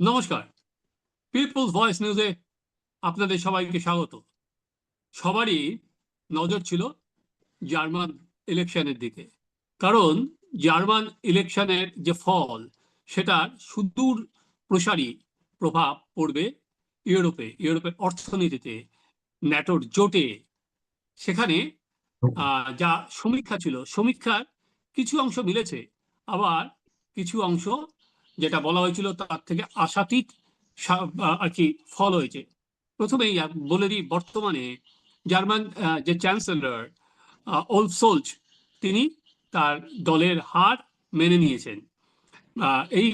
নমস্কার। People's voice নিউজে আপনাদের সবাইকে স্বাগত। সবারই নজর ছিল জার্মান ইলেকশনের দিকে। কারণ জার্মান ইলেকশনের যে ফল, সেটার সুদূর প্রসারী প্রভাব পড়বে ইউরোপে, ইউরোপের অর্থনীতিতে, ন্যাটোর জোটে। সেখানে যা সমীক্ষা ছিল, সমীক্ষার কিছু অংশ মিলেছে, আবার কিছু অংশ যেটা বলা হয়েছিল তার থেকে আশাতীত আর কি ফল হয়েছে। প্রথমেই বলে দিই, বর্তমানে জার্মান যে চ্যান্সেলর ওলফ সোলজ, তিনি তার দলের হার মেনে নিয়েছেন। এই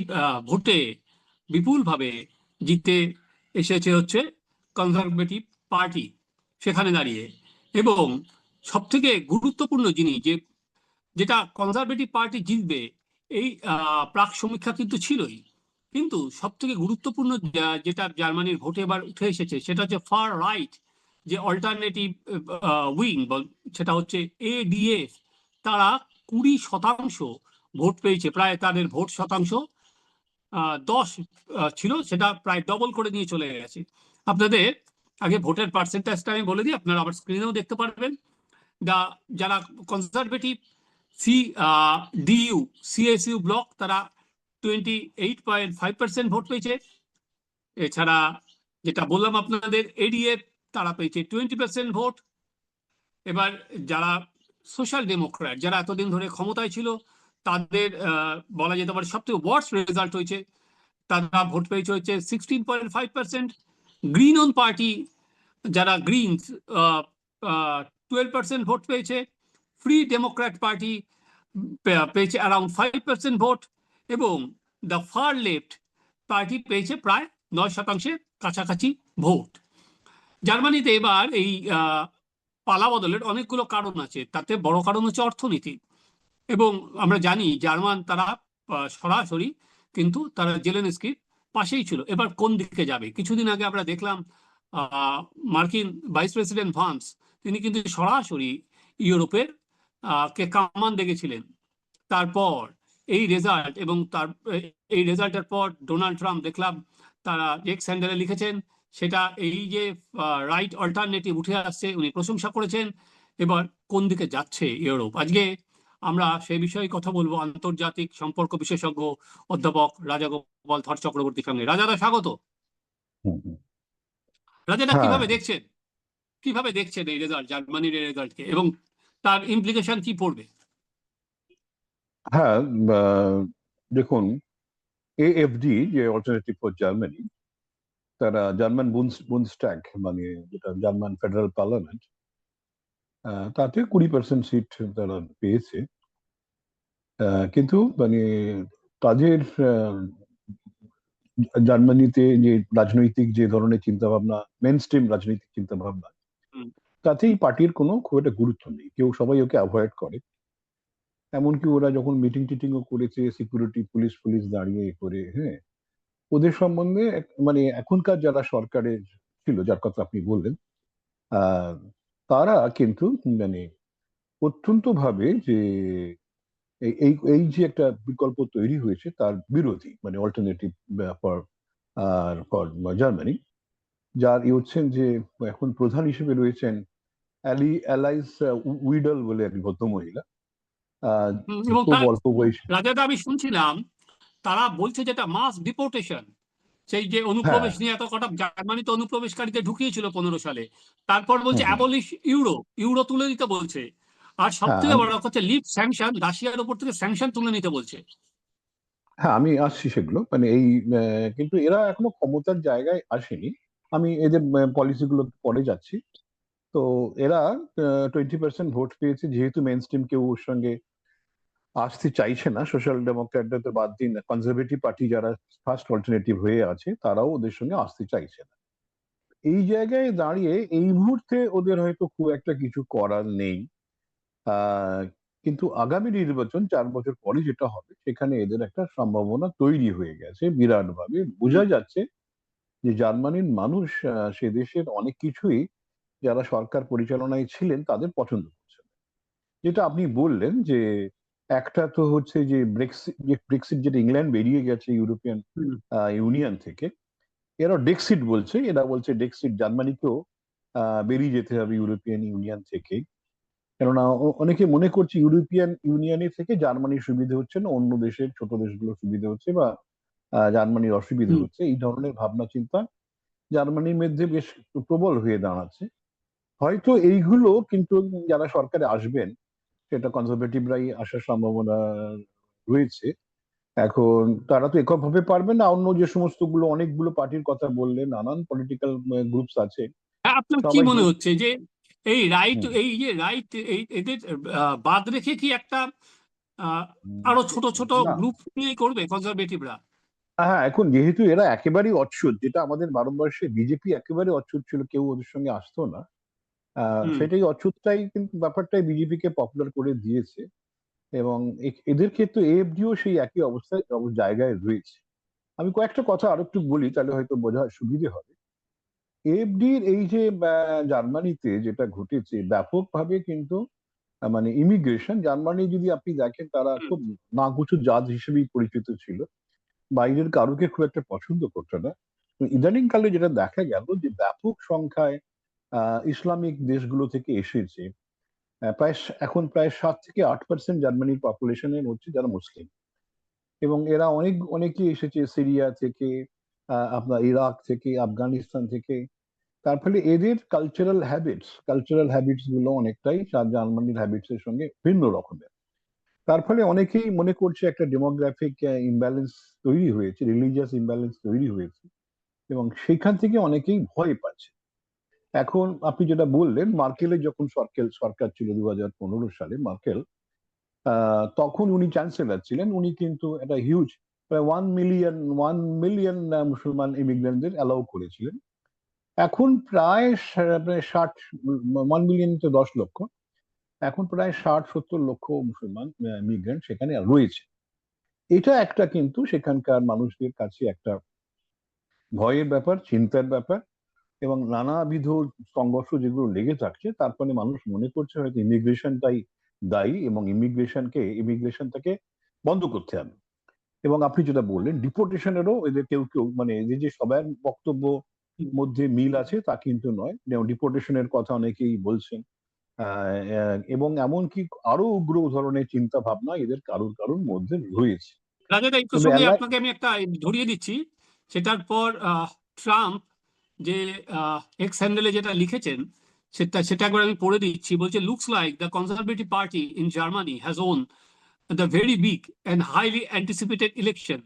ভোটে বিপুলভাবে জিততে এসেছে হচ্ছে কনজারভেটিভ পার্টি সেখানে দাঁড়িয়ে। এবং সবথেকে গুরুত্বপূর্ণ জিনিস যে, যেটা কনজারভেটিভ পার্টি জিতবে এই প্রাক সমীক্ষা কিন্তু ছিলই। কিন্তু সব থেকে গুরুত্বপূর্ণ যেটা জার্মানির ভোটে এবার উঠে এসেছে, সেটা হচ্ছে ফার রাইট যে অল্টারনেটিভ উইং সেটা হচ্ছে এডিএফ তারা কুড়ি শতাংশ ভোট পেয়েছে, প্রায় তাদের ভোট শতাংশ দশ ছিল, সেটা প্রায় ডবল করে নিয়ে চলে গেছে। আপনাদের আগে ভোটের পার্সেন্টেজটা আমি বলে দিই, আপনারা আবার স্ক্রিনেও দেখতে পারবেন। দা, যারা conservative C DU CSU block তারা twenty eight point five percent vote পেয়েছে। এছাড়া যেটা বললাম আপনাদের এডিএফ তারা পেয়েছে টোয়েন্টি পার্সেন্ট ভোট এবার যারা সোশ্যাল ডেমোক্র্যাট যারা এতদিন ধরে ক্ষমতায় ছিল, তাদের বলা যেতে পারে সব থেকে ওয়ার্স রেজাল্ট হয়েছে। তারা ভোট পেয়েছে হচ্ছে sixteen point five percent green on party যারা গ্রিন টুয়েলভ পার্সেন্ট ভোট পেয়েছে। ফ্রি ডেমোক্র্যাট পার্টি পেয়েছে অ্যারাউন্ড ফাইভ পার্সেন্ট ভোট এবং দ্য ফার লেফট পার্টি পেয়েছে প্রায় নয় শতাংশের কাছাকাছি ভোট জার্মানিতে এবার এই পালা বদলের অনেকগুলো কারণ আছে, তাতে বড় কারণ হচ্ছে অর্থনীতি এবং আমরা জানি জার্মান তারা সরাসরি কিন্তু তারা জেলেনস্কির পাশেই ছিল। এবার কোন দিকে যাবে? কিছুদিন আগে আমরা দেখলাম মার্কিন ভাইস প্রেসিডেন্ট ভান্স, তিনি কিন্তু সরাসরি ইউরোপের কে কামান দেখেছিলেন। তারপর এই রেজাল্ট এবং তার এই রেজাল্টের পর ডোনাল্ড ট্রাম্প দেখলাম তারা এক্স হ্যান্ডেলে লিখেছেন সেটা এই যে রাইট অল্টারনেটিভ উঠে আসছে উনি প্রশংসা করেছেন এবার কোন দিকে যাচ্ছে ইউরোপ আজকে আমরা সে বিষয়ে কথা বলব আন্তর্জাতিক সম্পর্ক বিশেষজ্ঞ অধ্যাপক রাজা গোপাল ধর চক্রবর্তীর সঙ্গে। রাজাদা স্বাগত। রাজাদা হ্যাঁ। কীভাবে দেখছেন? কীভাবে দেখছেন এই রেজাল্ট জার্মানির রেজাল্টকে এবং তার ইমপ্লিকেশন কি পড়বে? হ্যাঁ দেখুন এএফডি যে অল্টারনেটিভ ফর জার্মানি তারা জার্মান বুনস্ট্যাগ মানে যেটা জার্মান ফেডারেল পার্লামেন্ট তাতে কুড়ি পার্সেন্ট সিট তারা পেয়েছে। কিন্তু মানে তাদের জার্মানিতে যে রাজনৈতিক যে ধরনের চিন্তাভাবনা মেন স্ট্রিম রাজনৈতিক চিন্তা ভাবনা হুম। তাতে এই পার্টির কোনো খুব একটা গুরুত্ব নেই কেউ সবাই ওকে অ্যাভয়েড করে এমনকি ওরা যখন মিটিং টিটিংও করেছে সিকিউরিটি পুলিশ পুলিশ দাঁড়িয়ে করে হ্যাঁ ওদের সম্বন্ধে মানে এখনকার যারা সরকারের ছিল, যার কথা আপনি বললেন তারা কিন্তু মানে অত্যন্ত ভাবে যে এই এই যে একটা বিকল্প তৈরি হয়েছে, তার বিরোধী মানে অল্টারনেটিভ ফর জার্মানি যার ই হচ্ছেন যে এখন প্রধান হিসেবে রয়েছেন অ্যালি অ্যালাইস উইডল বলে এক ভদ্র মহিলা। অল্প বয়সী। রাজাদা আমি শুনছিলাম তারা বলছে যেটা মাস ডিপোর্টেশন। সেই যে অনুপ্রবেশ নিয়ে এত কটা জার্মানিতে অনুপ্রবেশকারীদের ঢুকিয়েছিল পনেরো সালে। তারপর বলছে। অ্যাবলিশ ইউরো ইউরো তুলে দিতে বলছে। আর সব থেকে হ্যাঁ। বড় কথা হচ্ছে লিভ স্যাংশন রাশিয়ার উপর থেকে স্যাংশন তুলে নিতে বলছে। হ্যাঁ আমি আসছি সেগুলো। মানে এই কিন্তু এরা এখনও ক্ষমতার জায়গায় আসেনি। আমি এদের পলিসিগুলো পরে যাচ্ছি। তো এরা টোয়েন্টি পার্সেন্ট ভোট পেয়েছে। যেহেতু মেন স্ট্রিম কেউ ওর সঙ্গে আসতে চাইছে না সোশ্যাল ডেমোক্র্যাটদের তো বাদ দিন। কনজারভেটিভ পার্টি যারা ফার্স্ট অল্টারনেটিভ হয়ে আছে, তারাও ওদের সঙ্গে আসতে চাইছে না। এই জায়গায় দাঁড়িয়ে এই মুহূর্তে ওদের হয়তো খুব একটা কিছু করার নেই। কিন্তু আগামী নির্বাচন, চার বছর পরে যেটা হবে, সেখানে এদের একটা সম্ভাবনা তৈরি হয়ে গেছে বিরাট ভাবে বোঝা যাচ্ছে যে জার্মানির মানুষ সে দেশের অনেক কিছুই যারা সরকার পরিচালনায় ছিলেন তাদের পছন্দ করছে যেটা আপনি বললেন যে একটা তো হচ্ছে যে ব্রেক্সিট যে ব্রেক্সিট যেটা ইংল্যান্ড বেরিয়ে গেছে ইউরোপিয়ান। ইউনিয়ন থেকে এরা ডেক্সিট বলছে এরা বলছে ডেক্সিট জার্মানিকেও আহ, বেরিয়ে যেতে হবে ইউরোপিয়ান ইউনিয়ন থেকে কেননা অনেকে মনে করছে ইউরোপিয়ান ইউনিয়নের থেকে জার্মানির সুবিধা হচ্ছে না অন্য দেশের ছোট দেশগুলো সুবিধা হচ্ছে বা জার্মানির অসুবিধা হচ্ছে এই ধরনের ভাবনা চিন্তা জার্মানির মধ্যে বেশ প্রবল হয়ে দাঁড়াচ্ছে। হয়তো এইগুলো কিন্তু যারা সরকারে আসবেন সেটা কনজারভেটিভরাই আসার সম্ভাবনা রয়েছে। এখন তারা তো এককভাবে পারবে না অন্য যে সমস্তগুলো অনেকগুলো পার্টির কথা বললে নানান পলিটিক্যাল গ্রুপস আছে। হ্যাঁ, আপনার কি মনে হচ্ছে যে এই রাইট এই যে রাইট এই এদের বাদ রেখে কি একটা আরও ছোট ছোট গ্রুপ নিয়ে করবে কনজারভেটিভরা হ্যাঁ এখন যেহেতু এরা একেবারেই অচ্ছুত যেটা আমাদের ভারতবর্ষে বিজেপি একেবারে অচ্ছুত ছিল কেউ ওদের সঙ্গে আসতো না। সেটাই অচ্ছুতটাই কিন্তু ব্যাপারটাই বিজেপিকে পপুলার করে দিয়েছে এবং এদের ক্ষেত্রে এএফডিও সেই একই অবস্থায় জায়গায় রয়েছে। আমি কয়েকটা কথা আরও একটু বলি তাহলে হয়তো বোঝা সুবিধে হবে। এএফডির এই যে জার্মানিতে যেটা ঘটেছে ব্যাপকভাবে কিন্তু মানে ইমিগ্রেশন জার্মানি যদি আপনি দেখেন তারা। খুব নাগুছু জাত হিসেবেই পরিচিত ছিল। বাইরের কারুকে খুব একটা পছন্দ করতো না। ইদানিং কালে যেটা দেখা গেল যে ব্যাপক সংখ্যায় ইসলামিক দেশগুলো থেকে এসেছে। প্রায় এখন প্রায় সাত থেকে আট পার্সেন্ট জার্মানির পপুলেশনের হচ্ছে যারা মুসলিম। এবং এরা অনেক, অনেকেই এসেছে সিরিয়া থেকে আপনার ইরাক থেকে, আফগানিস্তান থেকে। তার ফলে এদের কালচারাল হ্যাবিটস কালচারাল হ্যাবিটসগুলো অনেকটাই জার্মানির হ্যাবিটস এর সঙ্গে ভিন্ন রকমের। তার ফলে অনেকেই মনে করছে একটা ডেমোগ্রাফিক ইমব্যালেন্স তৈরি হয়েছে রিলিজিয়াস ইমব্যালেন্স তৈরি হয়েছে এবং সেখান থেকে অনেকেই ভয় পাচ্ছে। এখন আপনি যেটা বললেন মার্কেলের যখন সরকার সরকার ছিল দু হাজার পনেরো সালে, মার্কেল তখন উনি চ্যান্সেলর ছিলেন। উনি কিন্তু একটা হিউজ প্রায় ওয়ান মিলিয়ন ওয়ান মিলিয়ন মুসলমান ইমিগ্রেন্টদের অ্যালাউ করেছিলেন। এখন প্রায় ষাট ওয়ান মিলিয়ন তো দশ লক্ষ। এখন প্রায় ষাট, সত্তর লক্ষ মুসলমান ইমিগ্রেন্ট সেখানে রয়েছে। এটা একটা কিন্তু সেখানকার মানুষদের কাছে একটা ভয়ের ব্যাপার, চিন্তার ব্যাপার এবং নানাবিধ সংঘর্ষ যেগুলো লেগে থাকছে, তার ফলে মানুষ মনে করছে হয়তো ইমিগ্রেশনটাই দায়ী এবং ইমিগ্রেশনকে ইমিগ্রেশনটাকে বন্ধ করতে হবে। এবং আপনি যেটা বললেন ডিপোর্টেশনেরও এদের কেউ কেউ মানে এদের যে সবার বক্তব্য মধ্যে মিল আছে তা কিন্তু নয়। যেমন ডিপোর্টেশনের কথা অনেকেই বলছেন। এবং এমনকি আরও উগ্র ধরনের চিন্তা ভাবনা এদের কারুর কারুর মধ্যে রয়েছে। রাজাদা একটু সঙ্গে আপনাকে আমি একটা ধরিয়ে দিচ্ছি। সেটার পর ট্রাম্প যে এক্স হ্যান্ডেলে যেটা লিখেছেন সেটা সেটা একবার আমি পড়ে দিচ্ছি। বলছে looks like the conservative party in Germany has won the very big and highly anticipated election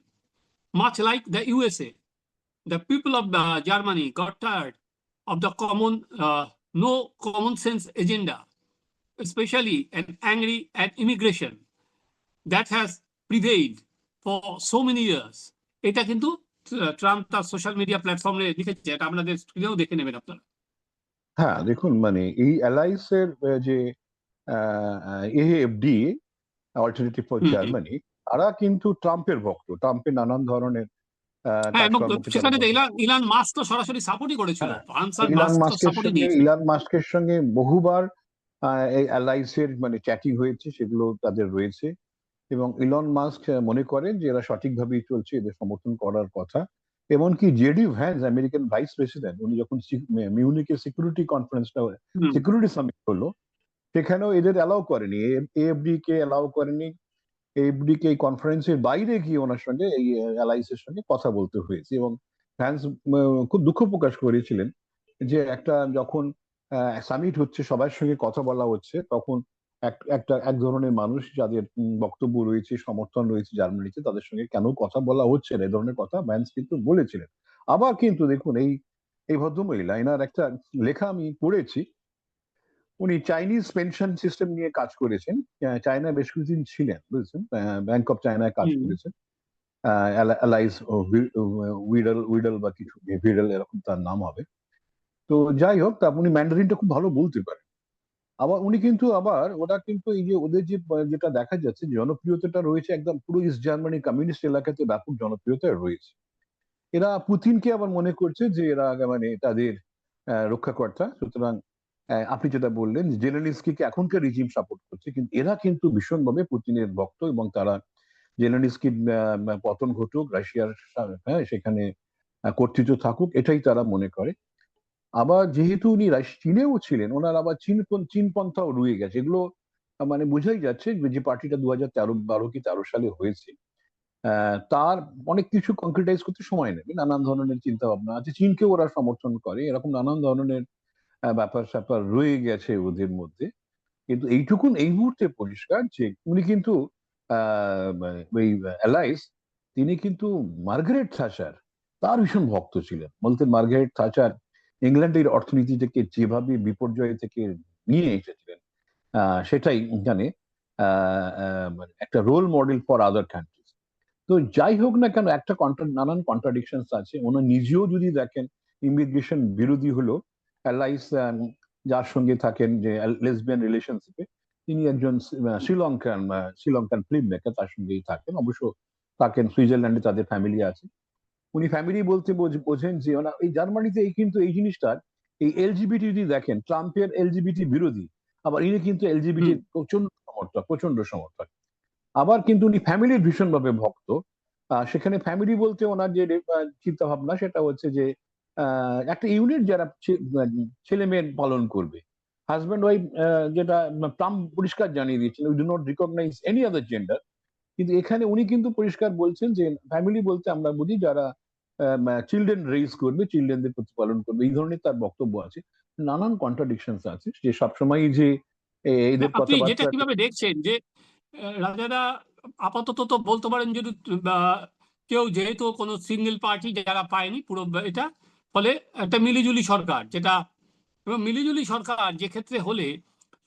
much like the USA the people of Germany tired of the common, uh, no common sense agenda, especially an angry at immigration that has prevailed for so many years. এটা কিন্তু Trump তার social media প্ল্যাটফর্মে লিখেছে এটা আপনাদের স্ক্রিনেও দেখে নেবেন আপনারা হ্যাঁ দেখুন মানে এই অ্যালায়েন্সের যে এএফডি অল্টারনেটিভ ফর। জার্মানি তারা কিন্তু ট্রাম্পের ভক্ত ট্রাম্পের নানান ধরনের সেখানে ইলান ইলান মাস্ক তো সরাসরি সাপোর্টই করেছিল। হ্যাঁ, ফ্রান্স আর ইলান মাস্কের সঙ্গে ইলান মাস্কের সঙ্গে বহুবার আহ, এই অ্যালাইসের মানে চ্যাটিং হয়েছে সেগুলো তাদের রয়েছে। এবং ইলন মাস্ক মনে করেন যে এরা সঠিকভাবেই চলছে এদের সমর্থন করার কথা। এমনকি JD Vance American vice president উনি যখন মিউনিকের সিকিউরিটি কনফারেন্সটা সিকিউরিটি সামিট হলো সেখানেও এদের অ্যালাউ করেনি। এএফডি কে অ্যালাউ করেনি এএফডি কে এই কনফারেন্সের বাইরে গিয়ে ওনার সঙ্গে এই অ্যালাইসের সঙ্গে কথা বলতে হয়েছে এবং ফ্রান্স খুব দুঃখ প্রকাশ করেছিলেন যে একটা যখন সামিট হচ্ছে, সবার সঙ্গে কথা বলা হচ্ছে, তখন এক- একটা, এক ধরনের মানুষ যাদের বক্তব্য রয়েছে, সমর্থন রয়েছে জার্মানিতে, তাদের সঙ্গে কেন কথা বলা হচ্ছে না এই ধরনের কথা ভ্যান্স কিন্তু বলেছিলেন। আবার কিন্তু দেখুন, এই এই ভদ্রমহিলা, এনার একটা লেখা আমি পড়েছি উনি চাইনিজ পেনশন সিস্টেম নিয়ে কাজ করেছেন। আহ, চায়নায় বেশ কিছুদিন ছিলেন বুঝেছেন? ব্যাংক অফ চায়নায় কাজ করেছেন অ্যালাইজ উইডল উইডল বা কিছু ভিডল এরকম তার নাম হবে। তো যাই হোক তা উনি ম্যান্ডারিনটা খুব ভালো বলতে পারেন। আবার উনি কিন্তু আবার ওরা কিন্তু এই যে ওদের যে যেটা দেখা যাচ্ছে জনপ্রিয়তাটা রয়েছে একদম পুরো ইস্ট জার্মানি কমিউনিস্ট এলাকাতে ব্যাপক জনপ্রিয়তা রয়েছে। এরা পুতিনকে আবার মনে করছে যে এরা মানে তাদের আহ, রক্ষাকর্তা। সুতরাং আপনি যেটা বললেন জেলেনিস্কিকে এখনকার রিজিম সাপোর্ট করছে কিন্তু এরা কিন্তু ভীষণভাবে পুতিনের ভক্ত এবং তারা জেলেনিস্কির আহ, পতন ঘটুক রাশিয়ার হ্যাঁ সেখানে কর্তৃত্ব থাকুক এটাই তারা মনে করে। আবার যেহেতু উনি চীনেও ছিলেন ওনার আবার চীন চীন পন্থাও রয়ে গেছে। এগুলো মানে বোঝাই যাচ্ছে যে পার্টিটা দু হাজার তেরো বারো কি তেরো সালে হয়েছে তার অনেক কিছু কংক্রিটাইজ করতে সময় নেবে নানান ধরনের চিন্তা ভাবনা আছে। চীনকে ওরা সমর্থন করে এরকম নানান ধরনের ব্যাপার স্যাপার রয়ে গেছে ওদের মধ্যে। কিন্তু এইটুকুন এই মুহূর্তে পরিষ্কার যে উনি কিন্তু ওই তিনি কিন্তু মার্গারেট থাচার, তার ভীষণ ভক্ত ছিলেন। বলতেন মার্গারেট থাচার ইংল্যান্ডের অর্থনীতি থেকে যেভাবে বিপর্যয় থেকে নিয়ে এসেছিলেন সেটাই মানে একটা role model for other countries তো যাই হোক না কেন, একটা নানান কন্ট্রাডিকশন আছে। ওনার নিজেও যদি দেখেন ইমিগ্রেশন বিরোধী হলো অ্যালাইস যার সঙ্গে থাকেন যে লেসবিয়ান রিলেশনশিপে তিনি একজন শ্রীলঙ্কান শ্রীলঙ্কান ফিল্ম মেকার তার সঙ্গেই থাকেন। অবশ্য থাকেন সুইজারল্যান্ডে তাদের ফ্যামিলি আছে। উনি ফ্যামিলি বলতে বোঝেন যে ওনা এই জার্মানিতে এই কিন্তু এই জিনিসটা এই এলজিবিটি যদি দেখেন ট্রাম্পের এলজিবিটি বিরোধী আবার ইনি কিন্তু এলজিবিটি প্রচণ্ড সমর্থক প্রচণ্ড সমর্থক। আবার কিন্তু উনি ফ্যামিলির ভীষণভাবে ভক্ত। আহ, সেখানে ফ্যামিলি বলতে ওনার যে চিন্তা ভাবনা সেটা হচ্ছে যে একটা ইউনিট যারা ছেলে মেয়ে পালন করবে। হাজব্যান্ড ওয়াইফ যেটা ট্রাম্প পরিষ্কার জানিয়ে দিয়েছেন we do not recognize any other gender কিন্তু এখানে উনি কিন্তু পরিষ্কার বলছেন যে ফ্যামিলি বলতে আমরা বুঝি যারা চিলড্রেন রেইজ করবে চিলড্রেনদের প্রতিপালন করবে এই ধরনের তার বক্তব্য আছে। নানান কন্ট্রাডিকশন আছে যে সবসময় যে এদের আপনি যেটা কীভাবে দেখছেন যে রাজারা আপাতত তো বলতে পারেন যদি কেউ যেহেতু কোনো সিঙ্গেল পার্টি যারা পায়নি পুরো এটা ফলে একটা মিলিজুলি সরকার যেটা এবং মিলিজুলি সরকার যে ক্ষেত্রে হলে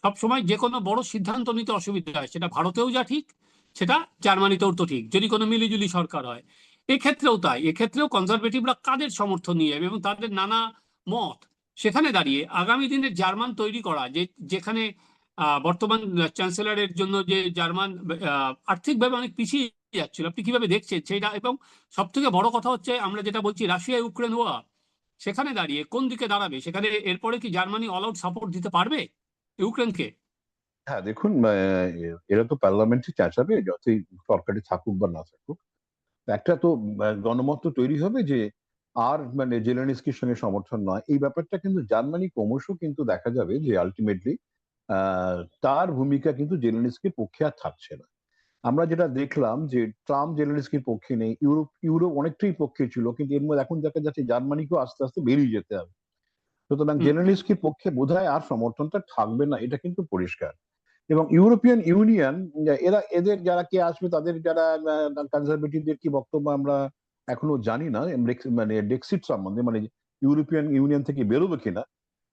সবসময় যে কোনো বড় সিদ্ধান্ত নিতে অসুবিধা হয়। সেটা ভারতেও যা ঠিক, সেটা জার্মানিতেও তো ঠিক, যদি কোনো মিলিজুলি সরকার হয়। এক্ষেত্রেও তাই, এক্ষেত্রেও কনজারভেটিভরা কাদের সমর্থন নিয়ে যাবে এবং তাদের নানা মত সেখানে দাঁড়িয়ে আগামী দিনে জার্মান তৈরি করা, যে যেখানে বর্তমান চ্যান্সেলরের জন্য যে জার্মান আর্থিকভাবে অনেক পিছিয়ে যাচ্ছিল। আপনি কীভাবে দেখছেন? সেটা এবং সব থেকে বড় কথা হচ্ছে আমরা যেটা বলছি রাশিয়া ইউক্রেন ওয়ার সেখানে দাঁড়িয়ে কোন দিকে দাঁড়াবে? সেখানে এরপরে কি জার্মানি অল আউট সাপোর্ট দিতে পারবে ইউক্রেনকে? হ্যাঁ দেখুন এরা তো পার্লামেন্টে চেঁচাবে, যতই সরকারি থাকুক বা না থাকুক। একটা তো গণমত তৈরি হবে যে, আর মানে জেলেনস্কির সঙ্গে সমর্থন নয়। এই ব্যাপারটা কিন্তু জার্মানি ক্রমশ কিন্তু দেখা যাবে যে আলটিমেটলি তার ভূমিকা কিন্তু জেলেনস্কির পক্ষে আর থাকছে না। আমরা যেটা দেখলাম যে ট্রাম্প জেলেনস্কির পক্ষে নেই ইউরোপ ইউরোপ অনেকটাই পক্ষে ছিল কিন্তু এর মধ্যে এখন দেখা যাচ্ছে জার্মানিকেও আস্তে আস্তে বেরিয়ে যেতে হবে সুতরাং। জেলেনস্কির পক্ষে বোধহয় আর সমর্থনটা থাকবে না এটা কিন্তু পরিষ্কার এবং ইউরোপিয়ান ইউনিয়ন এরা এদের যারা কে আসবে তাদের যারা কনজারভেটিভদের কি বক্তব্য আমরা এখনও জানি না মানে ডেক্সিট সম্বন্ধে মানে ইউরোপিয়ান ইউনিয়ন থেকে বেরোবে কিনা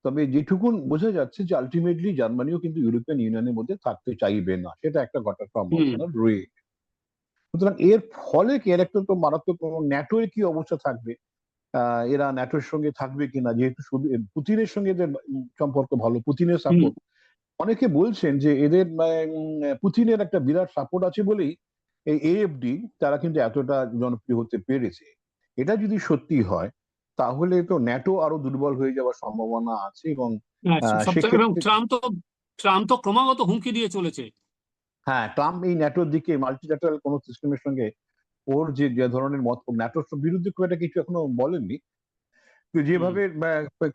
তবে যেটুকুন বোঝা যাচ্ছে যে আলটিমেটলি জার্মানিও কিন্তু ইউরোপিয়ান ইউনিয়নের মধ্যে থাকতে চাইবে না। সেটা একটা ঘটার সম্ভাবনা রয়ে সুতরাং এর ফলে কি এর একটা তো মারাত্মক ন্যাটোর কি অবস্থা থাকবে? এরা ন্যাটোর সঙ্গে থাকবে কিনা? যেহেতু শুধু পুতিনের সঙ্গে এদের সম্পর্ক ভালো পুতিনের সাপোর্ট অনেকে বলছেন যে এদের পুতিনের একটা বিরাট সাপোর্ট আছে বলেই এই এএফডি তারা কিন্তু এতটা জনপ্রিয় হতে পেরেছে। এটা যদি সত্যি হয় তাহলে তো ন্যাটো আরও দুর্বল হয়ে যাওয়ার সম্ভাবনা আছে এবং সেক্ষেত্রে- এবং ট্রাম্প তো ট্রাম্প তো ক্রমাগত হুমকি দিয়ে চলেছে। হ্যাঁ ট্রাম্প এই ন্যাটোর দিকে মাল্টিল্যাটারাল কোন সিস্টেমের সঙ্গে ওর যে যে ধরনের মত ন্যাটোর বিরুদ্ধে খুব একটা কিছু এখনও বলেননি। যেভাবে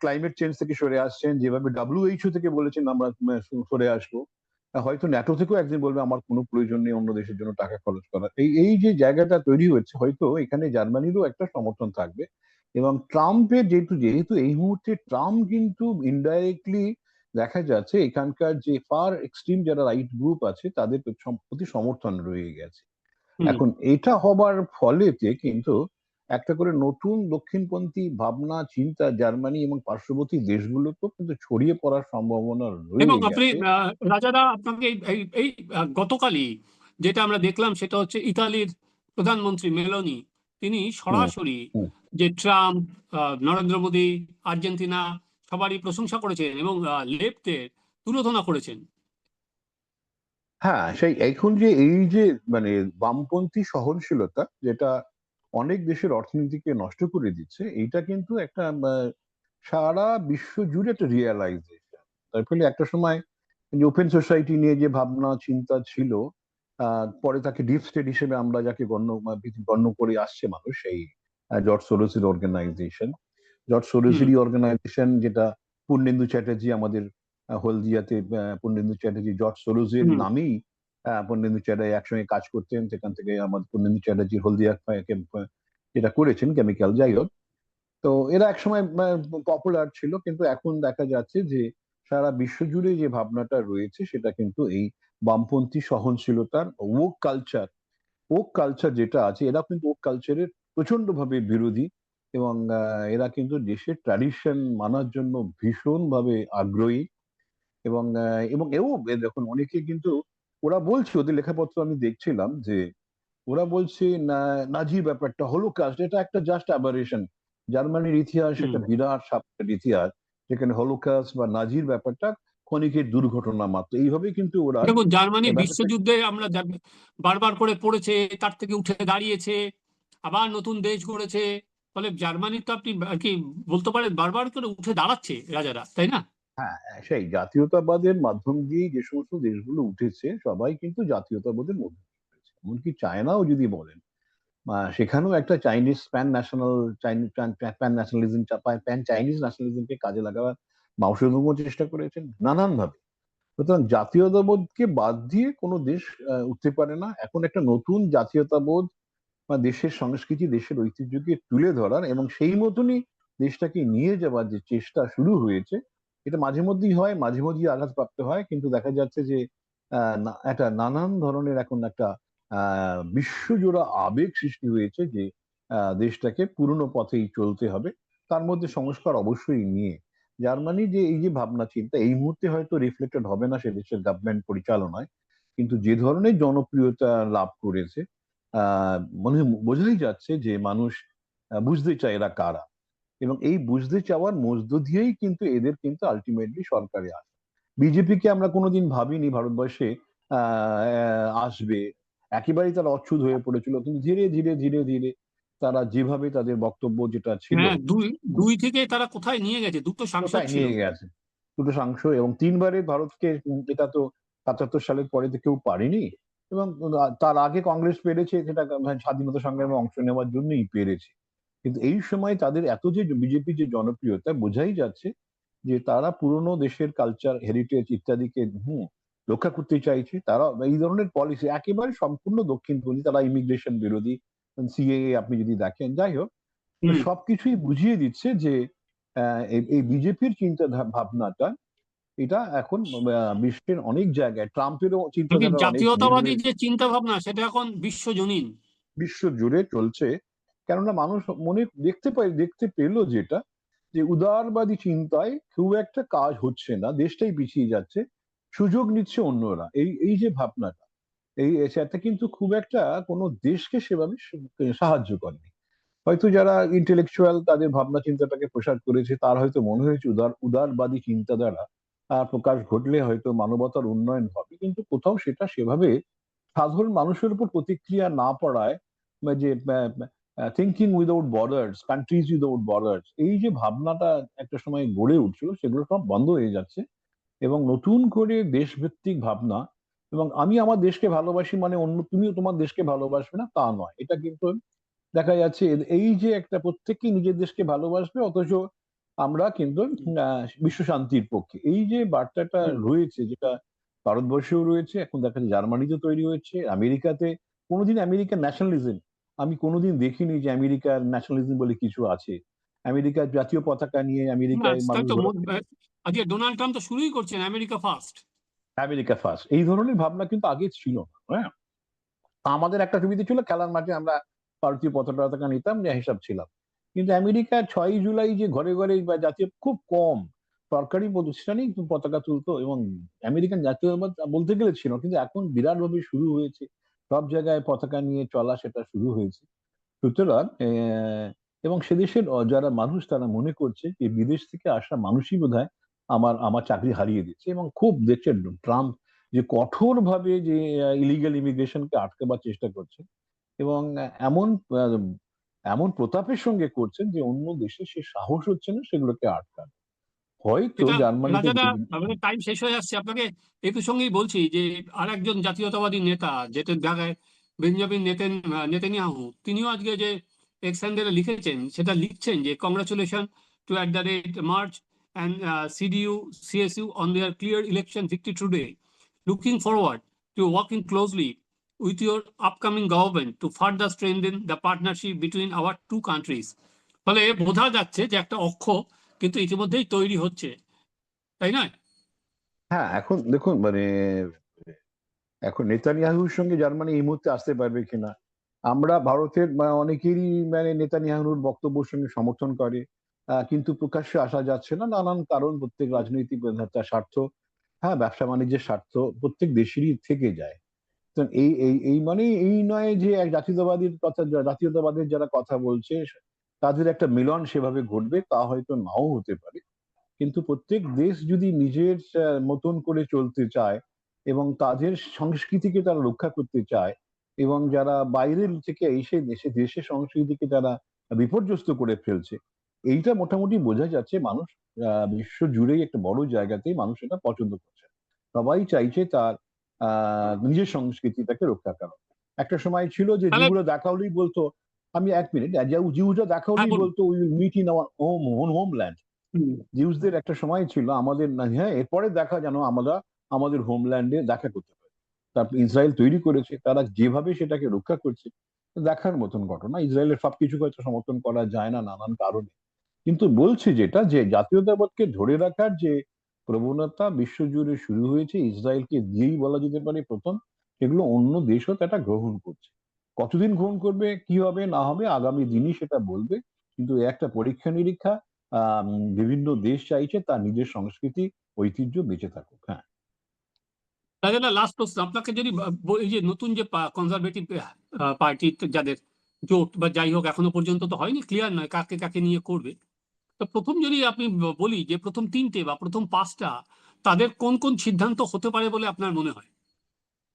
ক্লাইমেট চেঞ্জ থেকে সরে আসছেন যেভাবে ডাব্লিউএইচও থেকে বলেছেন আমরা সরে আসব হয়তো ন্যাটো থেকেও একদিন বলবে আমার কোনো প্রয়োজন নেই অন্য দেশের জন্য টাকা খরচ করা এই এই যে জায়গাটা তৈরি হয়েছে হয়তো এখানে জার্মানিরও একটা সমর্থন থাকবে। এবং ট্রাম্পের যেহেতু যেহেতু এই মুহূর্তে ট্রাম্প কিন্তু ইনডাইরেক্টলি দেখা যাচ্ছে এখানকার যে ফার এক্সট্রিম যারা রাইট গ্রুপ আছে তাদের প্রতি সমর্থন রয়ে গেছে। এখন এটা হবার ফলেতে কিন্তু একটা করে নতুন দক্ষিণপন্থী ভাবনা চিন্তা জার্মানি এবং পার্শ্ববর্তী দেশগুলোতেও কিন্তু ছড়িয়ে পড়ার সম্ভাবনা এবং আপনি রাজাদা আপনাকে এই গতকালই যেটা আমরা দেখলাম সেটা হচ্ছে ইতালির প্রধানমন্ত্রী মেলোনি তিনি সরাসরি। যে ট্রাম্প নরেন্দ্র মোদী আর্জেন্টিনা সবারই প্রশংসা করেছেন এবং লেফটের তুলোধনা করেছেন হ্যাঁ সেই এখন যে এই যে মানে বামপন্থী সহনশীলতা যেটা অনেক দেশের অর্থনীতিকে নষ্ট করে দিচ্ছে এইটা কিন্তু একটা সারা বিশ্ব জুড়ে একটা রিয়েলাইজেশন তার ফলে একটা সময় যে ওপেন সোসাইটি নিয়ে যে ভাবনা চিন্তা ছিল পরে তাকে ডিপ স্টেট হিসেবে আমরা যাকে গণ্য গণ্য করে আসছে মানুষ এই জর্জ সোরোসের অর্গানাইজেশন জর্জ সোরোসেরই অর্গানাইজেশন যেটা পূর্ণেন্দু চ্যাটার্জি আমাদের হলদিয়াতে পূর্ণেন্দু চ্যাটার্জি জর্জ সোরোজের নামেই পূর্ণেন্দু চ্যাটার্জি একসঙ্গে কাজ করতেন। সেখান থেকে আমাদের পূর্ণেন্দু চ্যাটার্জি হলদিয়া যেটা করেছেন কেমিক্যাল যাই হোক। তো এরা একসময় পপুলার ছিল কিন্তু এখন দেখা যাচ্ছে যে সারা বিশ্ব জুড়ে যে ভাবনাটা রয়েছে সেটা কিন্তু এই বামপন্থী সহনশীলতার ওক কালচার ওক কালচার যেটা আছে এরা কিন্তু ওক কালচারের প্রচণ্ড ভাবে বিরোধী এবং এরা কিন্তু দেশের ট্র্যাডিশন মানার জন্য ভীষণ ভাবে আগ্রহী এবং এবং এও দেখুন অনেকে কিন্তু ওরা বলছে ওদের লেখাপত্র আমি দেখছিলাম যে ওরা বলছে না নাজির ব্যাপারটা হলো কাস্ট এটা একটা জাস্ট অ্যাবারেশন জার্মানির ইতিহাস। একটা বিরাট সাপের ইতিহাস যেখানে হলোকাস্ট বা নাজির ব্যাপারটা ক্ষণিকের দুর্ঘটনা মাত্র। এইভাবে কিন্তু ওরা দেখুন জার্মানি বিশ্বযুদ্ধে আমরা বারবার করে পড়েছে তার থেকে উঠে দাঁড়িয়েছে আবার নতুন দেশ গড়েছে। ফলে জার্মানি তো আপনি আর কি বলতে পারেন বারবার করে উঠে দাঁড়াচ্ছে রাজারা তাই না? হ্যাঁ সেই জাতীয়তাবাদের মাধ্যম দিয়ে যে সমস্ত দেশগুলো উঠেছে সবাই কিন্তু জাতীয়তাবাদের মধ্যে এমনকি চায়নাও যদি বলেন সেখানেও একটা Chinese pan national pan nationalism pan Chinese ন্যাশনালিজমকে কাজে লাগাবার মাউসেদুংও চেষ্টা করেছেন? নানান ভাবে সুতরাং জাতীয়তাবোধকে বাদ দিয়ে কোনো দেশ উঠতে পারে না। এখন একটা নতুন জাতীয়তাবোধ বা দেশের সংস্কৃতি, দেশের ঐতিহ্যকে তুলে ধরার এবং সেই মতনই দেশটাকে নিয়ে যাওয়ার যে চেষ্টা শুরু হয়েছে, এটা মাঝে মধ্যেই হয়, মাঝে মধ্যেই আঘাতপ্রাপ্ত হয়। কিন্তু দেখা যাচ্ছে যে একটা নানান ধরনের এখন একটা বিশ্বজোড়া আবেগ সৃষ্টি হয়েছে যে দেশটাকে পুরনো পথেই চলতে হবে। তার মধ্যে সংস্কার অবশ্যই নিয়ে জার্মানি যে এই যে ভাবনা চিন্তা, এই মুহূর্তে হয়তো রিফ্লেক্টেড হবে না সে দেশের গভর্নমেন্ট পরিচালনায়, কিন্তু যে ধরনের জনপ্রিয়তা লাভ করেছে মনে বোঝাই যাচ্ছে যে মানুষ বুঝতে চায় এরা কারা। এবং এই বুঝতে চাওয়ার মধ্য দিয়েই কিন্তু এদের কিন্তু আলটিমেটলি সরকারে আসে। বিজেপিকে আমরা কোনোদিন ভাবিনি ভারতবর্ষে আসবে। একেবারেই তারা অচ্ছুত হয়ে পড়েছিল, কিন্তু ধীরে ধীরে ধীরে ধীরে তারা যেভাবে তাদের বক্তব্য যেটা ছিল হ্যাঁ দুই দুই থেকে তারা কোথায় নিয়ে গেছে? দুটো সাংসদ ছিল। নিয়ে গেছে? দুটো সাংসদ এবং তিনবারে ভারতকে এটা তো সাতাত্তর সালের পরে তো কেউ পারেনি এবং তার আগে কংগ্রেস পেরেছে সেটা স্বাধীনতা সংগ্রামে অংশ নেওয়ার জন্যই পেরেছে। কিন্তু এই সময় তাদের এত যে বিজেপি যে জনপ্রিয়তা বোঝাই যাচ্ছে যে তারা পুরনো দেশের কালচার হেরিটেজ ইত্যাদিকে হুম রক্ষা করতে চাইছে। তারা এই ধরনের পলিসি একেবারে সম্পূর্ণ দক্ষিণপন্থী তারা ইমিগ্রেশন বিরোধী সিএএ আপনি যদি দেখেন যাই হোক সবকিছুই বুঝিয়ে দিচ্ছে যে এই- বিজেপির চিন্তা ভাবনাটা এটা এখন বিশ্বের অনেক জায়গায় ট্রাম্পেরও কিন্তু চিন্তাধারা জাতীয়তাবাদী যে চিন্তা ভাবনা সেটা এখন বিশ্বজনীন বিশ্ব জুড়ে চলছে কেননা মানুষ মনে দেখতে পাই দেখতে পেল যেটা যে উদারবাদী চিন্তায় খুব একটা কাজ হচ্ছে না দেশটাই পিছিয়ে যাচ্ছে সুযোগ নিচ্ছে অন্যরা। এই এই যে ভাবনাটা এই সেটা কিন্তু খুব একটা কোনো দেশকে সেভাবে সাহায্য করেনি। হয়তো যারা ইন্টেলেকচুয়াল তাদের ভাবনা চিন্তাটাকে প্রসার করেছে, তার হয়তো মনে হয়েছে উদার, উদারবাদী চিন্তাধারা প্রকাশ ঘটলে হয়তো মানবতার উন্নয়ন হবে। কিন্তু কোথাও সেটা সেভাবে সাধারণ মানুষের উপর প্রতিক্রিয়া না পড়ায় যে thinking without borders countries without borders এই যে ভাবনাটা একটা সময় গড়ে উঠছিল, সেগুলো সব বন্ধ হয়ে যাচ্ছে। এবং নতুন করে দেশভিত্তিক ভাবনা এবং আমি আমার দেশকে ভালোবাসি মানে অন্য তুমিও তোমার দেশকে ভালোবাসবে না তা নয়। এটা কিন্তু দেখা যাচ্ছে এই যে একটা প্রত্যেকেই নিজের দেশকে ভালোবাসবে অথচ আমরা কিন্তু বিশ্ব শান্তির পক্ষে। এই যে বার্তাটা। রয়েছে যেটা ভারতবর্ষেও রয়েছে এখন দেখা যাচ্ছে জার্মানিতে তৈরি হয়েছে আমেরিকাতে কোনোদিন আমেরিকার ন্যাশনালিজম আমি কোনোদিন দেখিনি যে আমেরিকার ন্যাশনালিজম বলে কিছু আছে। আমেরিকার জাতীয় পতাকা নিয়ে আমেরিকায় ডোনাল্ড ট্রাম্প তো শুরুই করছেন আমেরিকা ফার্স্ট আমেরিকা ফার্স্ট এই ধরনের ভাবনা কিন্তু আগে ছিল না হ্যাঁ? আমাদের একটা সুবিধা ছিল, খেলার মাঠে আমরা ভারতীয় পতাকা নিতাম যে হিসাব ছিলাম। কিন্তু আমেরিকা ছয়ই জুলাই যে ঘরে ঘরে বা জাতীয় খুব কম সরকারি প্রতিষ্ঠানেই পতাকা তুলতো এবং আমেরিকান জাতীয়বাদ বলতে গেলে ছিল কিন্তু এখন বিরাট ভাবে শুরু হয়েছে। সব জায়গায় পতাকা নিয়ে চলা সেটা শুরু হয়েছে। সুতরাং এবং সে দেশের যারা মানুষ তারা মনে করছে যে বিদেশ থেকে আসা মানুষই বোধহয় আমার আমার চাকরি হারিয়ে দিচ্ছে এবং খুব দেখছেন ট্রাম্প যে কঠোর ভাবে যে ইলিগাল ইমিগ্রেশনকে আটকাবার চেষ্টা করছে এবং এমন এমন প্রতাপের সঙ্গে করছেন যে অন্য দেশে সে সাহস হচ্ছে না সেগুলোকে আটকানো। হয়তো জার্মানিতে আমাদের টাইম শেষ হয়ে যাচ্ছে। আপনাকে এই প্রসঙ্গেই বলছি যে আর একজন জাতীয়তাবাদী নেতা যেটা জায়গায় বেঞ্জামিন নেতেন নেতেনিয়াহু তিনিও আজকে যে এক্স লিখেছেন সেটা লিখছেন যে congratulation to at the rate Merz and CDU CSU on their clear election victory today looking forward to working closely with your upcoming government to further strengthen the partnership between our two countries ফলে বোঝা যাচ্ছে যে একটা অক্ষ কিন্তু ইতিমধ্যেই তৈরি হচ্ছে। তাই নয়? হ্যাঁ এখন দেখুন মানে এখন নেতানিয়াহুর সঙ্গে জার্মানি এই মুহূর্তে আসতে পারবে কিনা? আমরা ভারতের মানে অনেকেরই মানে নেতানিয়াহুর বক্তব্যের সঙ্গে সমর্থন করে। কিন্তু প্রকাশ্যে আসা যাচ্ছে না। নানান কারণ প্রত্যেক রাজনৈতিক স্বার্থ হ্যাঁ ব্যবসা বাণিজ্যের স্বার্থ প্রত্যেক দেশেরই থেকে যায়। তো এই এই এই মানে এই নয় যে এক জাতীয়তাবাদীর কথা, জাতীয়তাবাদের যারা কথা বলছে, তাদের একটা মিলন সেভাবে ঘটবে তা হয়তো নাও হতে পারে। কিন্তু প্রত্যেক দেশ যদি নিজের মতন করে চলতে চায় এবং তাদের সংস্কৃতিকে তারা রক্ষা করতে চায় এবং যারা বাইরের থেকে এসে দেশে, দেশের সংস্কৃতিকে তারা বিপর্যস্ত করে ফেলছে এইটা মোটামুটি বোঝা যাচ্ছে মানুষ আহ, বিশ্ব জুড়েই একটা বড় জায়গাতেই মানুষ এটা পছন্দ করছে। সবাই চাইছে তার আহ নিজের সংস্কৃতিটাকে রক্ষা করা একটা সময় ছিল যে জিউরা দেখা হলেই বলতো আমি এক মিনিট জিউরা দেখা হলেই বলুন। বলতো will meet in our home. Homeland জিউসদের একটা সময় ছিল আমাদের না হ্যাঁ এরপরে দেখা যেন আমরা আমাদের হোমল্যান্ডে দেখা করতে পারি। তারপর ইসরায়েল তৈরি করেছে তারা যেভাবে সেটাকে রক্ষা করছে দেখার মতন ঘটনা। ইসরায়েলের সবকিছু হয়তো সমর্থন করা যায় না নানান কারণে। কিন্তু বলছে যেটা যে জাতীয়তাবাদকে ধরে রাখার যে প্রবণতা বিশ্বজুড়ে শুরু হয়েছে, ইসরায়েলকে দিয়েই বলা যেতে পারে প্রথম, সেগুলো অন্য দেশও এটা গ্রহণ করছে। কতদিন গ্রহণ করবে, কি হবে, না হবে, আগামী দিনই সেটা বলবে। কিন্তু একটা পরীক্ষা নিরীক্ষা বিভিন্ন দেশ চাইছে তার নিজের সংস্কৃতি, ঐতিহ্য বেঁচে থাকুক। হ্যাঁ। রাজা লাস্ট প্রশ্ন, আপনাকে যদি যে নতুন যে কনজারভেটিভ পার্টি যাদের জোট বা যাই হোক এখনও পর্যন্ত তো হয়নি ক্লিয়ার নয় কাকে কাকে নিয়ে করবে। তো প্রথম যদি আপনি বলি যে প্রথম তিনটে বা প্রথম পাঁচটা তাদের কোন কোন সিদ্ধান্ত হতে পারে বলে আপনার মনে হয়?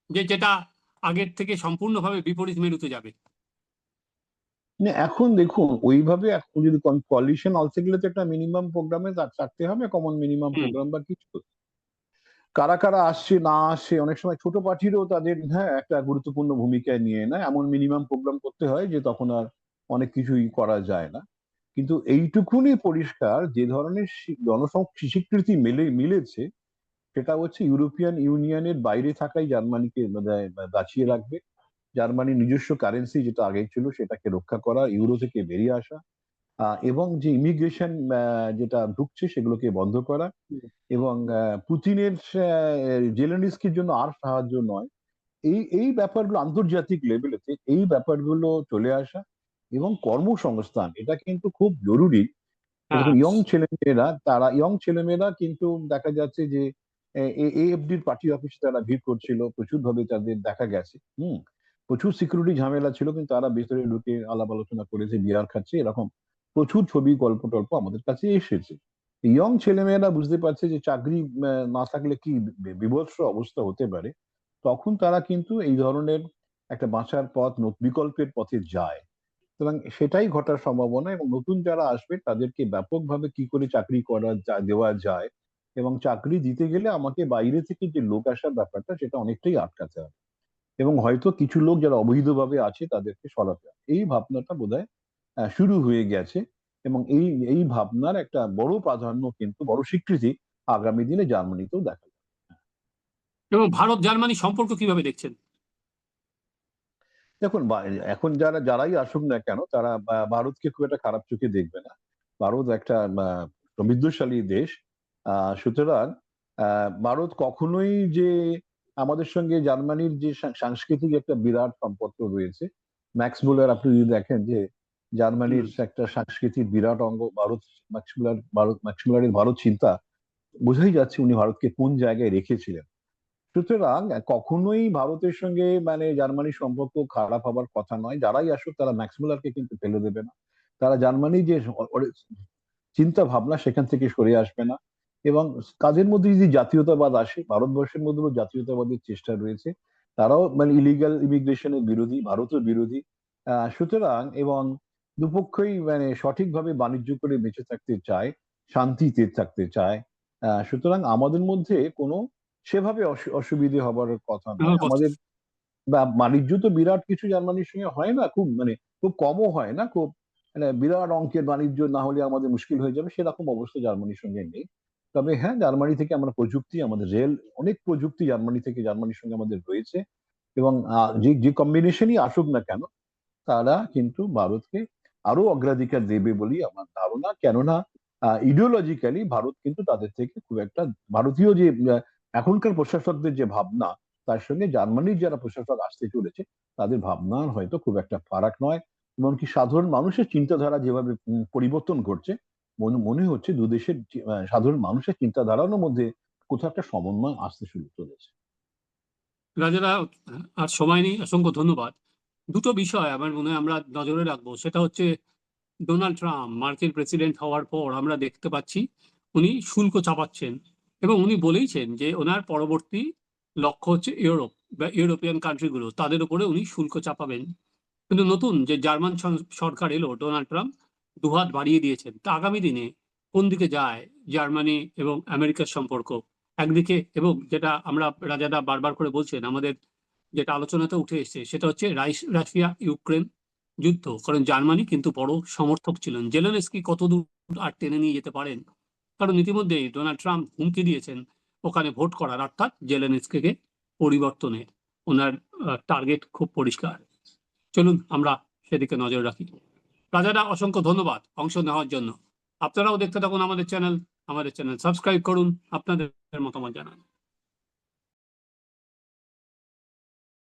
যে যেটা আগের থেকে সম্পূর্ণভাবে বিপরীত মেরুতে যাবে। এখন দেখুন ওইভাবে এখন যদি কোয়ালিশন অলসে গেলে তো একটা মিনিমাম প্রোগ্রামে থাকতে হবে কমন মিনিমাম প্রোগ্রাম বা কিছু। কারা কারা আসছে না আসছে অনেক সময় ছোট পার্টিরও তাদের হ্যাঁ একটা গুরুত্বপূর্ণ ভূমিকা নিয়ে নেয়। এমন মিনিমাম প্রোগ্রাম করতে হয় যে তখন আর অনেক কিছুই করা যায় না। কিন্তু এইটুকুনি পরিষ্কার যে ধরনের স্বীকৃতি মেলে, মিলেছে, সেটা হচ্ছে ইউরোপিয়ান ইউনিয়নের বাইরে থাকাই জার্মানিকে বাঁচিয়ে রাখবে। জার্মানির নিজস্ব কারেন্সি যেটা আগে ছিল সেটাকে রক্ষা করা, ইউরো থেকে বেরিয়ে আসা এবং যে ইমিগ্রেশন যেটা ঢুকছে সেগুলোকে বন্ধ করা এবং পুতিনের জেলেনিস্কির জন্য আর সাহায্য নয়। এই এই ব্যাপারগুলো আন্তর্জাতিক লেভেলেতে এই ব্যাপারগুলো চলে আসা এবং কর্মসংস্থান এটা কিন্তু খুব জরুরি। হ্যাঁ। ইয়ং ছেলেমেয়েরা তারা ইয়ং ছেলেমেয়েরা কিন্তু দেখা যাচ্ছে যে এএফডির পার্টি অফিসে তারা ভিড় করছিল প্রচুর ভাবে তাদের দেখা গেছে হুম? প্রচুর সিকিউরিটি ঝামেলা ছিল কিন্তু তারা ভেতরে ঢুকে আলাপ আলোচনা করেছে বিয়ার খাচ্ছে এরকম প্রচুর ছবি গল্প টল্প আমাদের কাছে এসেছে। ইয়ং ছেলেমেয়েরা বুঝতে পারছে যে চাকরি না থাকলে কি বিভৎস অবস্থা হতে পারে। তখন তারা কিন্তু এই ধরনের একটা বাঁচার পথ বিকল্পের পথে যায়। সুতরাং সেটাই ঘটার সম্ভাবনা এবং নতুন যারা আসবে তাদেরকে ব্যাপকভাবে কি করে চাকরি করা দেওয়া যায় এবং চাকরি দিতে গেলে আমাকে বাইরে থেকে যে লোক আসার ব্যাপারটা সেটা অনেকটাই আটকাতে হবে। এবং হয়তো কিছু লোক যারা অবৈধভাবে আছে তাদেরকে সরাতে হবে। এই ভাবনাটা আহ, শুরু হয়ে গেছে এবং এই এই ভাবনার একটা বড় প্রাধান্য কিন্তু বড় স্বীকৃতি আগামী দিনে জার্মানিতেও দেখা যাবে। এবং ভারত জার্মানি সম্পর্ক কীভাবে দেখছেন? দেখুন এখন যারা যারাই আসুক না কেন তারা ভারতকে খুব একটা খারাপ চোখে দেখবে না। ভারত একটা সমৃদ্ধশালী দেশ। সুতরাং ভারত কখনোই যে আমাদের সঙ্গে জার্মানির যে সাংস্কৃতিক একটা বিরাট সম্পর্ক রয়েছে ম্যাক্স মুলার আপনি যদি দেখেন যে জার্মানির একটা সাংস্কৃতিক বিরাট অঙ্গ ভারত ম্যাক্স ভারত ম্যাক্স ভারত চিন্তা বোঝাই যাচ্ছে উনি ভারতকে কোন জায়গায় রেখেছিলেন। সুতরাং কখনোই ভারতের সঙ্গে মানে জার্মানির সম্পর্ক খারাপ হবার কথা নয়। যারাই আসুক, তারা ম্যাক্সমুলারকে কিন্তু ফেলে দেবে না। তারা জার্মানি যে চিন্তা ভাবনা, সেখান থেকে সরে আসবে না। এবং কাজের মধ্যে যদি জাতীয়তাবাদ আসে, ভারতবর্ষের মধ্যেও জাতীয়তাবাদের চেষ্টা রয়েছে। তারাও মানে ইলিগাল ইমিগ্রেশনের বিরোধী, ভারতের বিরোধী। সুতরাং এবং দুপক্ষই মানে সঠিকভাবে বাণিজ্য করে বেঁচে থাকতে চায়, শান্তিতে থাকতে চায়। সুতরাং আমাদের মধ্যে কোনো সেভাবে অসুবিধে হবার কথা কথা- আমাদের বা বাণিজ্য তো বিরাট কিছু জার্মানির সঙ্গে হয় না খুব মানে খুব কমও হয় না খুব মানে বিরাট অঙ্কের বাণিজ্য না হলে আমাদের মুশকিল হয়ে যাবে সেরকম অবস্থা জার্মানির সঙ্গে নেই। তবে হ্যাঁ জার্মানি থেকে আমরা প্রযুক্তি আমাদের রেল অনেক প্রযুক্তি জার্মানি থেকে জার্মানির সঙ্গে আমাদের রয়েছে এবং যে যে কম্বিনেশনই আসুক না কেন তারা কিন্তু ভারতকে আরও অগ্রাধিকার দেবে বলেই আমার ধারণা। কেননা ইডিওলজিক্যালি ভারত কিন্তু তাদের থেকে খুব একটা ভারতীয় যে এখনকার প্রশাসকদের যে ভাবনা, তার সঙ্গে জার্মানির যারা প্রশাসক আসতে চলেছে, তাদের ভাবনার হয়তো খুব একটা ফারাক নয়। এমনকি সাধারণ মানুষের চিন্তাধারা যেভাবে পরিবর্তন ঘটছে, মনে হচ্ছে দু দেশের সাধারণ মানুষের চিন্তাধারার মধ্যে কোথাও একটা সমন্বয় আসতে শুরু করেছে। রাজারা, আর সময় নেই, অসংখ্য ধন্যবাদ। দুটো বিষয় আমার মনে হয় আমরা নজরে রাখব। সেটা হচ্ছে ডোনাল্ড ট্রাম্প, মার্কিন প্রেসিডেন্ট হওয়ার পর আমরা দেখতে পাচ্ছি, উনি শুল্ক চাপাচ্ছেন। এবং উনি বলেইছেন যে ওনার পরবর্তী লক্ষ্য হচ্ছে ইউরোপ বা ইউরোপিয়ান কান্ট্রিগুলো তাদের উপরে উনি শুল্ক চাপাবেন। কিন্তু নতুন যে জার্মান সরকার এলো, ডোনাল্ড ট্রাম্প, দুহাত বাড়িয়ে দিয়েছেন। তা আগামী দিনে কোন দিকে যায়? জার্মানি এবং আমেরিকার সম্পর্ক একদিকে এবং যেটা আমরা রাজাদা বারবার করে বলছেন, আমাদের যেটা আলোচনাতে উঠে এসেছে, সেটা হচ্ছে রাশিয়া, ইউক্রেন যুদ্ধ। কারণ জার্মানি কিন্তু বড় সমর্থক ছিলেন। জেলেনস্কি কতদূর আর টেনে নিয়ে যেতে পারেন? কারণ ইতিমধ্যেই ডোনাল্ড ট্রাম্প হুমকি দিয়েছেন ওখানে ভোট করার, অর্থাৎ জেলেনস্কিকে পরিবর্তনের ওনার টার্গেট খুব পরিষ্কার। চলুন আমরা সেদিকে নজর রাখি। রাজারা অসংখ্য ধন্যবাদ অংশ নেওয়ার জন্য। আপনারাও দেখতে থাকুন আমাদের চ্যানেল। আমাদের চ্যানেল সাবস্ক্রাইব করুন। আপনাদের মতামত জানান।